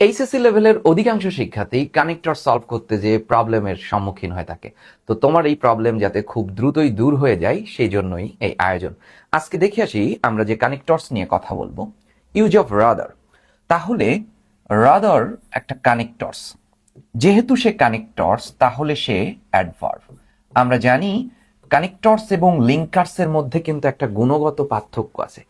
HSC লেভেলের অধিকাংশ শিক্ষার্থী কানেক্টর সলভ করতে যে প্রবলেমের সম্মুখীন হয়ে থাকে। তো তোমার এই প্রবলেম যাতে খুব দ্রুতই দূর হয়ে যায়, সেই জন্যই এই আয়োজন। আজকে দেখে আসি আমরা যে কানেক্টরস নিয়ে কথা বলব। ইউজ অফ রাদার তাহলে রাদার একটা কানেক্টরস যেহেতু সে কানেক্টরস তাহলে সে অ্যাডভার্ব আমরা জানি কানেক্টরস এবং লিঙ্কার্সের মধ্যে কিন্তু একটা গুণগত পার্থক্য আছে।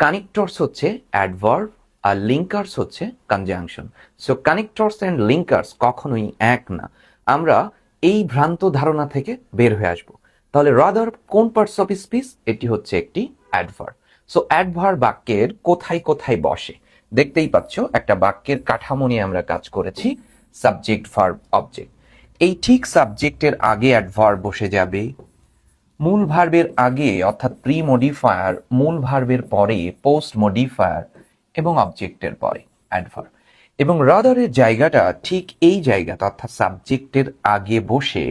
কানেক্টরস হচ্ছে অ্যাডভার্ব আর লিঙ্কার্স হচ্ছে conjunction so connectors and linkers কখনোই এক না। আমরা এই ভ্রান্ত ধারণা থেকে বের হয়ে আসব। তাহলে রাদার কোন পার্টস অফ স্পিচ এটি হচ্ছে একটি অ্যাডভার্ব সো অ্যাডভার্ব বাক্যের কোথায় কোথায় বসে? দেখতেই পাচ্ছ, একটা বাক্যের কাঠামো নিয়ে আমরা কাজ করেছি সাবজেক্ট ভার্ব অবজেক্ট এই ঠিক সাবজেক্টের আগে অ্যাডভার্ব বসে যাবে। মূল ভার্বের আগে, অর্থাৎ প্রি মডিফায়ার মূল ভার্বের পরে পোস্ট মডিফায়ার এবং অবজেক্টের পরে অ্যাডভার্ব এবং রাদারের জায়গাটা ঠিক এই জায়গাটা অর্থাৎ সাবজেক্টের আগে বসে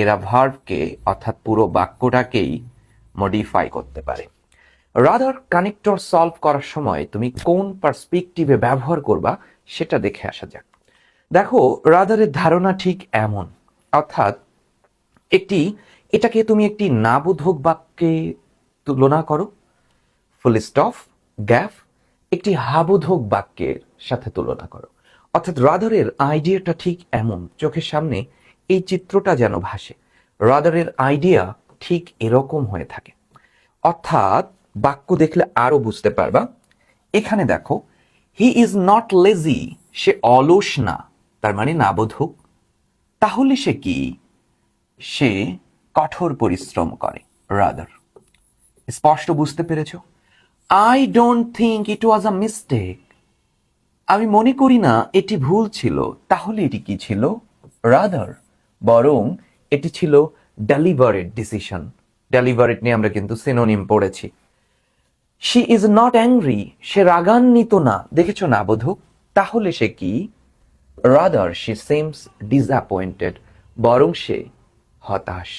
এরা ভার্বকে অর্থাৎ পুরো বাক্যটাকেই মডিফাই করতে পারে। রাদার কানেক্টর সলভ করার সময় তুমি কোন পার্সপেক্টিভে ব্যবহার করবা, সেটা দেখে আসা যাক। দেখো রাদারের ধারণা ঠিক এমন, অর্থাৎ একটি, এটাকে তুমি একটি নাবোধক বাক্যে তুলনা করো। ফুল স্টপ গ্যাপ একটি হাবোধক বাক্যের সাথে তুলনা করো। অর্থাৎ রাদারের আইডিয়াটা ঠিক এমন, চোখের সামনে এই চিত্রটা যেন ভাসে। রাদারের আইডিয়া ঠিক এরকম হয়ে থাকে। অর্থাৎ বাক্য দেখলে আরও বুঝতে পারবা। এখানে দেখো হি ইজ নট লেজি সে অলস না। তার মানে নাবোধক তাহলে সে কি? সে কঠোর পরিশ্রম করে, রাদার। স্পষ্ট বুঝতে পেরেছ? I don't think it was a mistake আমি মনে করি না এটি ভুল ছিল। তাহলে এটি কি ছিল? রাদার বরং এটি ছিল ডেলিভারেট ডিসিশন ডেলিভারেট নিয়ে আমরা কিন্তু সিনোনিম পড়েছি। শি ইজ নট অ্যাংরি সে রাগান্বিত না। দেখেছ না বোধক তাহলে সে কি? রাদার শি সেমস ডিসঅ্যাপয়েন্টেড বরং সে হতাশ।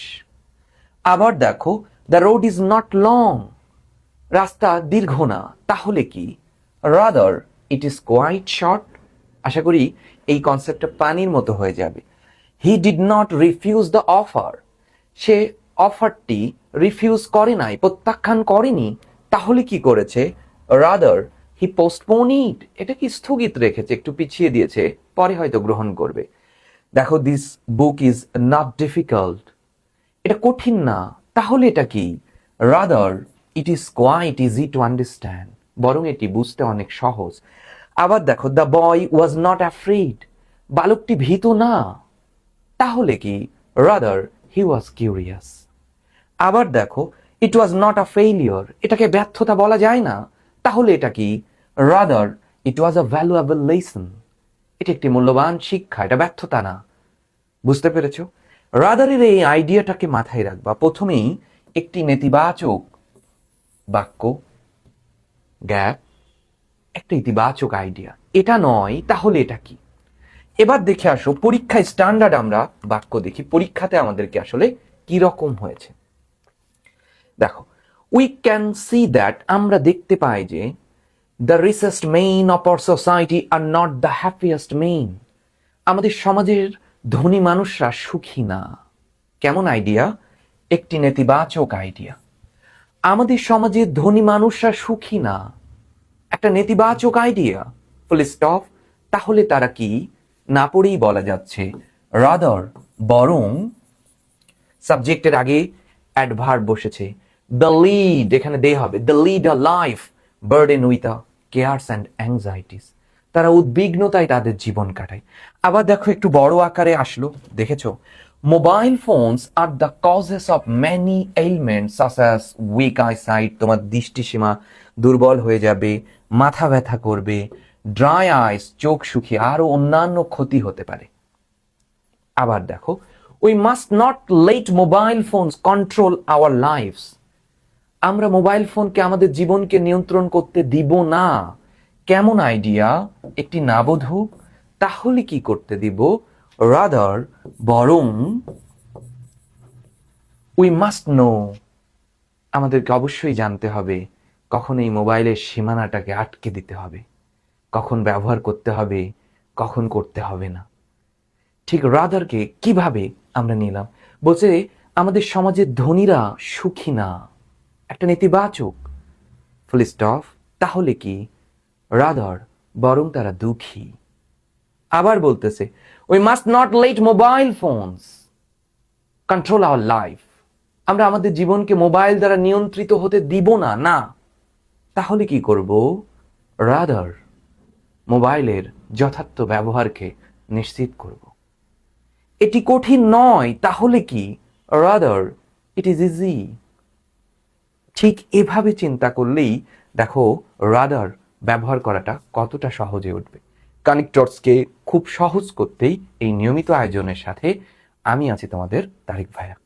আবার দেখো the road is not long রাস্তা দীর্ঘ না, তাহলে কি? Rather it is quite short আশা করি এই কনসেপ্টটা পানির মতো হয়ে যাবে। He did not refuse the offer সে অফারটি রিফিউজ করে নাই, প্রত্যাখ্যান করেনি। তাহলে কি করেছে? রাদার হি পোস্টপোন ইট এটা কি স্থগিত রেখেছে? একটু পিছিয়ে দিয়েছে। পরে হয়তো গ্রহণ করবে। দেখো this book is not difficult এটা কঠিন না। তাহলে এটা কি? Rather it is quite easy to understand বরং এটি বুঝতে অনেক সহজ। আবার দেখো the boy was not afraid বালকটি ভীত না। তাহলে কি? রাদার হি ওয়াজ কিউরিয়াস আবার দেখো ইট ওয়াজ নট আ ফেইলিওর এটাকে ব্যর্থতা বলা যায় না। তাহলে এটা কি? Rather it was a valuable lesson এটা একটি মূল্যবান শিক্ষা, এটা ব্যর্থতা না। বুঝতে পেরেছ? রাদারের এই আইডিয়াটাকে মাথায় রাখবা। প্রথমেই একটি নেতিবাচক বাক্য, গ্যাপ, একটা ইতিবাচক আইডিয়া এটা নয়, তাহলে এটা কি? এবার দেখে আসো, পরীক্ষায় স্ট্যান্ডার্ড আমরা বাক্য দেখি, পরীক্ষাতে আমাদেরকে আসলে কি রকম হয়েছে? দেখো উই ক্যান সি দ্যাট আমরা দেখতে পাই যে the richest men of our society are not the happiest men আমাদের সমাজের ধনী মানুষরা সুখী না। কেমন আইডিয়া একটি নেতিবাচক আইডিয়া আমাদের সমাজের ধনী মানুষরা সুখী না। একটা নেতিবাচক আইডিয়া ফুল স্টপ তাহলে তারা কি? না পড়েই বলা যাচ্ছে। রাদার বরং সাবজেক্টের আগে অ্যাডভার্ব বসেছে। দ্য লিড এখানে দে হবে। The lead a life burden with a cares and anxieties তারা উদ্বিগ্নতায় তাদের জীবন কাটায়। আবার দেখো একটু বড় আকারে আসলো। দেখেছ? Mobile phones are the causes of many elements such weak eyesight তোমার দৃষ্টিসীমা দুর্বল হয়ে যাবে, মাথা ব্যথা করবে ড্রাই আইস চোখ শুকিয়ে আরও অন্যান্য ক্ষতি হতে পারে। আবার দেখো we must not let mobile phones control our lives আমরা মোবাইল ফোনকে আমাদের জীবনকে নিয়ন্ত্রণ করতে দিব না। কেমন আইডিয়া একটি নাবোধক তাহলে কি করতে দিব? রাদার বরং উই মাস্ট নো আমাদেরকে অবশ্যই জানতে হবে কখন এই মোবাইলের সীমানাটাকে আটকে দিতে হবে, কখন ব্যবহার করতে হবে, কখন করতে হবে না। ঠিক রাদারকে কীভাবে আমরা নিলাম? বলছে, আমাদের সমাজের ধনীরা সুখী না। একটা নেতিবাচক। ফুল স্টপ তাহলে কি? রাদার বরং তারা দুঃখী। আবার বলতেছে we must not let mobile phones control our life আমরা আমাদের জীবনকে মোবাইল দ্বারা নিয়ন্ত্রিত হতে দিব না না। তাহলে কি করব? রাদার মোবাইলের যথার্থ ব্যবহারকে নিশ্চিত করব। এটি কঠিন নয়, তাহলে কি? রাদার ইট ইজ ইজি ঠিক এভাবে চিন্তা করলেই দেখো রাদার ব্যবহার করাটা কতটা সহজে উঠবে। কানেক্টরসকে খুব সহজ করতেই এই নিয়মিত আয়োজনের সাথে আমি আছি তোমাদের তারিক ভাইয়া।